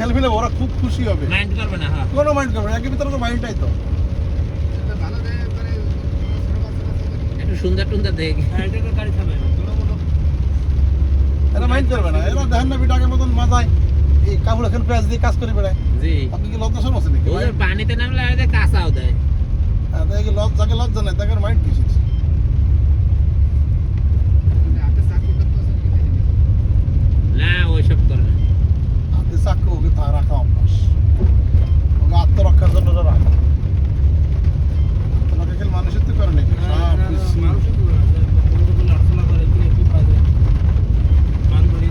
Selfie নেব ওরা খুব খুশি হবে। মাইন্ড করবে না হ্যাঁ। কোনো মাইন্ড করবে না, একই ভিতরে তো মাইন্ডটাই তো। একটু সুন্দর টুন্দর দেখ এরা মাইন্ড করবে না এরা দেখেন না বিটাকের মতন মাথায় এই কাপড় এখন পেঁয়াজ দিয়ে কাজ করে বেড়ায়। জি। আপনি কি লজ্জা সব আছে নাকি? ওদের পানিতে নামলে কাঁচাও দেয়। হ্যাঁ, তাই কি লজ্জা নেই তাকে মাইন্ড বেশি না ওইসব করে না হাতে চাকু ওকে তা রাখা অভ্যাস ওকে আত্মরক্ষার জন্য ওরা রাখে তোমাকে খেলে মানুষের তো করে নাকি সাপ, বিচ্ছু।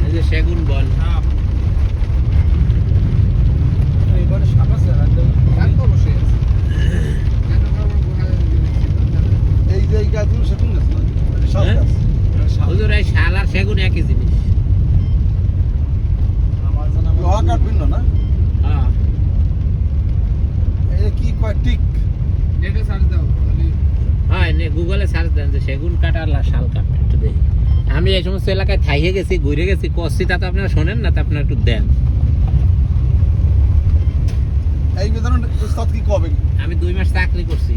এই যে সেগুন বন এই যে এই গাছগুলো সেগুন গাছ না এটা শাল হ্যাঁ? গাছ হুজুর এই শাল আর সেগুন একই জিনিস লোহা কাঠ ভিন্ন না? হ্যাঁ। হয় নে গুগলে সার্চ দেন যে সেগুন কাঠ আর শাল কাঠ একটু দেখি। আমি এই সমস্ত এলাকায় থাইয়ে গেছি ঘুরে গেছি কষছি তা তো আপনারা শোনেন না তা আপনারা একটু দেন। এই উস্তাদ কি কবে? আমি দুই মাস চাকরি করছি।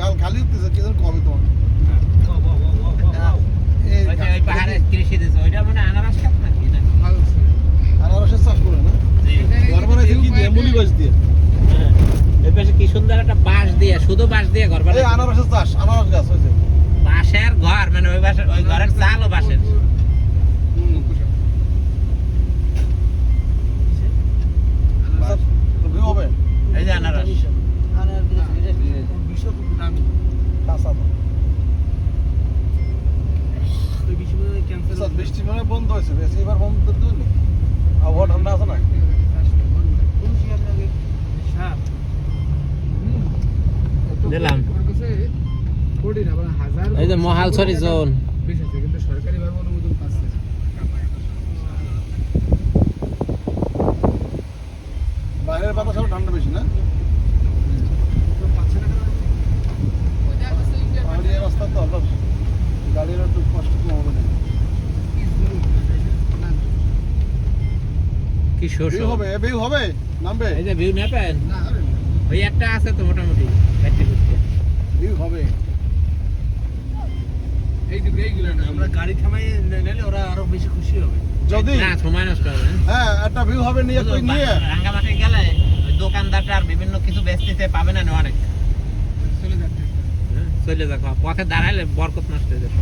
গাল খালি উঠতেছে কি কবে তোমার এই ওই যে ওই পাহাড়ে কৃষি দিছে ওইটা মানে আনারস খাত নাকি না আনারসের চাষ করে না ঘর বানাইছে কি দিয়ে মুলি গাছ দিয়ে হ্যাঁ। এই পাশে কি সুন্দর একটা বাঁশ দিয়ে শুধু বাঁশ দিয়ে ঘর বানাইছে আনারসের চাষ আনারস গাছ হয়েছে বাঁশের ঘর মানে ওই বাসের ওই ঘরের চালও বাঁশের। এই যে আনারস। বৃষ্টি মানে বন্ধ হয়েছে বেশি এবার বন্ধ করতে আবহাওয়া ঠান্ডা আছে না? এই যে মহালছড়ি জোন। সরকারি ভাবে অনুমোদন পাচ্ছে বাইরের বাতাস আরও ঠান্ডা বেশি না? রাস্তা তো আবার গাড়ির একটু কষ্ট কম হবে না। কি শোষ হবে ভিউ হবে? নামবে? এই যে ভিউ নেবেন ওই একটা আছে তো মোটামুটি। ভিউ হবে। আমরা গাড়ি থামাই নিলে ওরা আরও বেশি খুশি হবে। যদি না সময় নষ্ট হবে হ্যাঁ একটা ভিউ হবে নিয়ে তুই নিয়ে। রাঙ্গামাটি গেলে ওই দোকানদারটা আর বিভিন্ন কিছু বেচতেছে পাবে না নেওয়ার চলে যাচ্ছে চলে দেখো পথে দাঁড়াইলে বরকত নষ্ট হয়ে যাবে।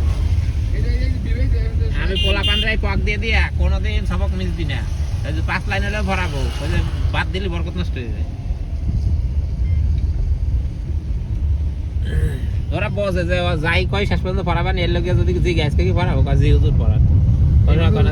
আমি পোলা পান্ডাই পক দিয়ে দিয়া কোনোদিন সবক মিস দি না পাঁচ লাইন হলে ভরাবো। ওই যে বাদ দিলে বরকত নষ্ট হয়ে যায় ওরা বসে যে যাই কয় শেষ পর্যন্ত পড়াবেন এর লোকে যদি জিজ্ঞাসা কি পড়াবো? কাজে হুজুর পড়ান। কোনো